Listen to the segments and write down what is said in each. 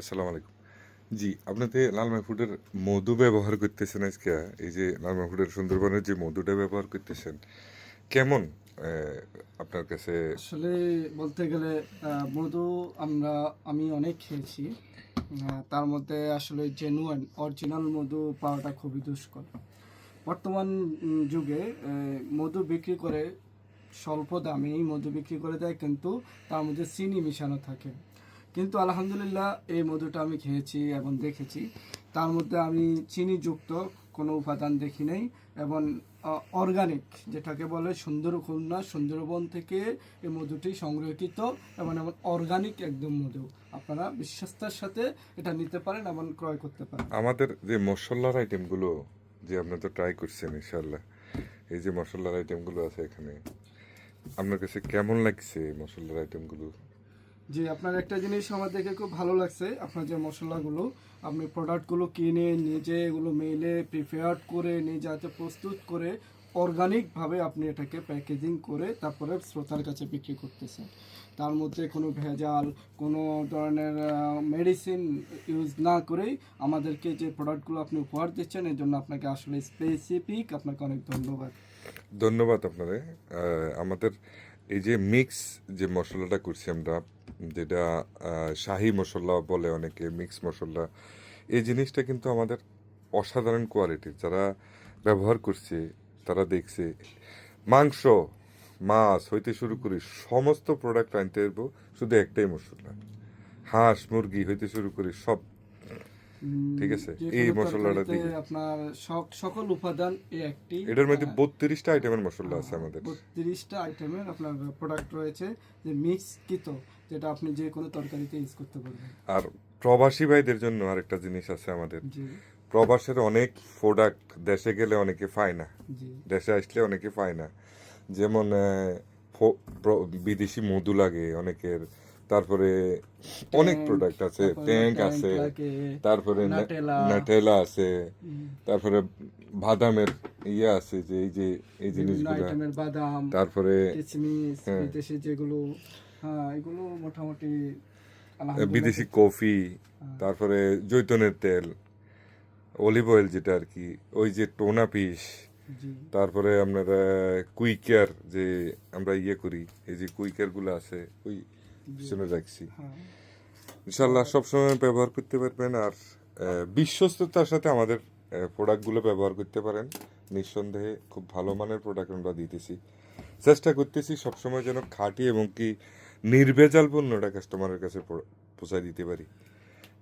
আসসালামু আলাইকুম। জি আপনাদের লালমা ফুডের মধু ব্যবহার করতেছেন আজকে। এই যে লালমা ফুডের সুন্দরবনের যে মধুটা ব্যবহার করতেছেন, কেমন আপনার কাছে? আসলে বলতে গেলে মধু আমরা, আমি অনেক খেয়েছি। তার মধ্যে আসলে জেনুয়ান অরিজিনাল মধু পাওয়াটা খুবই দুষ্কর। বর্তমান যুগে মধু বিক্রি করে স্বল্প দামে মধু বিক্রি করে দেয়, কিন্তু তার মধ্যে চিনি মিশানো থাকে। কিন্তু আলহামদুলিল্লাহ এই মধুটা আমি খেয়েছি এবং দেখেছি। তার মধ্যে আমি চিনিযুক্ত কোনো উপাদান দেখি নাই এবং অর্গানিক যেটাকে বলে সুন্দরকুন্না সুন্দরবন থেকে এই মধুটি সংরক্ষিত এবং এমন অর্গানিক একদম মধু। আপনারা বিশ্বস্তার সাথে এটা নিতে পারেন এবং ক্রয় করতে পারেন। আমাদের যে মশলার আইটেমগুলো যে আপনি তো ট্রাই করছেন ইনশাল্লাহ এই যে মশলার আইটেমগুলো আছে এখানে আপনার কাছে কেমন লাগছে মশলার আইটেমগুলো জি, আপনার একটা জিনিস আমার দেখে খুব ভালো লাগছে, আপনার যে মশলাগুলো, আপনি প্রোডাক্টগুলো কিনে নিজে এগুলো মেলে প্রিপেয়ার করে, নিজে হাতে প্রস্তুত করে অর্গানিকভাবে আপনি এটাকে প্যাকেজিং করে তারপরে শ্রোতার কাছে বিক্রি করতেছেন। তার মধ্যে কোনো ভেজাল কোনো ধরনের মেডিসিন ইউজ না করেই আমাদেরকে যে প্রোডাক্টগুলো আপনি উপহার দিচ্ছেন এর জন্য আপনাকে আসলে স্পেসিফিক আপনাকে অনেক ধন্যবাদ। ধন্যবাদ আপনারে আহ, আমাদের এই যে মিক্স যে মশলাটা করছি আমরা যেটা শাহি মশলা বলে অনেকে মিক্স মশলা এই জিনিসটা কিন্তু আমাদের অসাধারণ কোয়ালিটির যারা ব্যবহার করছে তারা দেখছে। মাংস মাছ হইতে শুরু করি সমস্ত প্রোডাক্ট আনতে পারব শুধু একটাই মশলা হাঁস মুরগি হইতে শুরু করি সব। ঠিক আছে, এই মশলাটা দিয়ে। আপনার সকল উপাদান এই একটি এটার মধ্যে আহ, বত্রিশটা আইটেমের মশলা আছে আমাদের। আইটেমের আপনার প্রোডাক্ট রয়েছে যে মিক্স কিত যেটা আপনি যে কোনো তরকারিতে ইউজ করতে পারবেন। আর প্রবাসী ভাইদের জন্য আরেকটা জিনিস আছে আমাদের। প্রবাসের অনেক প্রোডাক্ট দেশে গেলে অনেকে পায় না। দেশে আসলে অনেকে পায় না। যেমন বিদেশি মধু লাগে অনেকের তারপরে অনেক প্রোডাক্ট আছে ট্যাঙ্ক আছে তারপরে নাটেলা। আছে তারপরে বাদামের ইয়ে আছে যে এই যে এই জিনিসগুলো। বাদাম তারপরে হ্যাঁ। বিদেশি যেগুলো হ্যাঁ এগুলো মোটামুটি বিদেশি কফি হ্যাঁ। তারপরে জৈতনের তেল। অলিভ অয়েল যেটা আর কি ওই যে টোনা পিস তারপরে আপনার কুইকার যে আমরা ইয়ে করি এই যে কুইকারগুলো আছে ওই পিছনে রাখছি। হ্যাঁ। ইনশাল্লাহ সবসময় ব্যবহার করতে পারবেন আর বিশ্বস্ততার সাথে আমাদের প্রোডাক্টগুলো ব্যবহার করতে পারেন। নিঃসন্দেহে খুব ভালো মানের প্রোডাক্ট আমরা দিতেছি। চেষ্টা করতেছি সবসময় যেন খাঁটি এবং কি নির্ভেজাল পণ্যটা কাস্টমারের কাছে পৌঁছায় দিতে পারি।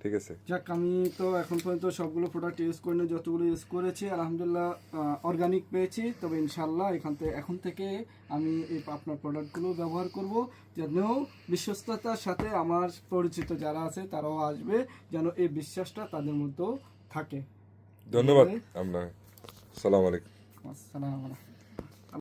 ঠিক আছে। যাক আমি তো এখন পর্যন্ত সবগুলো প্রোডাক্ট ইউজ করিনি যতগুলো ইউজ করেছি আলহামদুলিল্লাহ অর্গানিক পেয়েছি। তবে ইনশাল্লাহ এখান থেকে এখন থেকে আমি এই আপনার প্রোডাক্টগুলো ব্যবহার করব যেন বিশ্বস্ততার সাথে আমার পরিচিত যারা আছে তারাও আসবে যেন এই বিশ্বাসটা তাদের মধ্যেও থাকে। ধন্যবাদ আপনার সালাম আলাইকুম। আসসালামু আলাইকুম।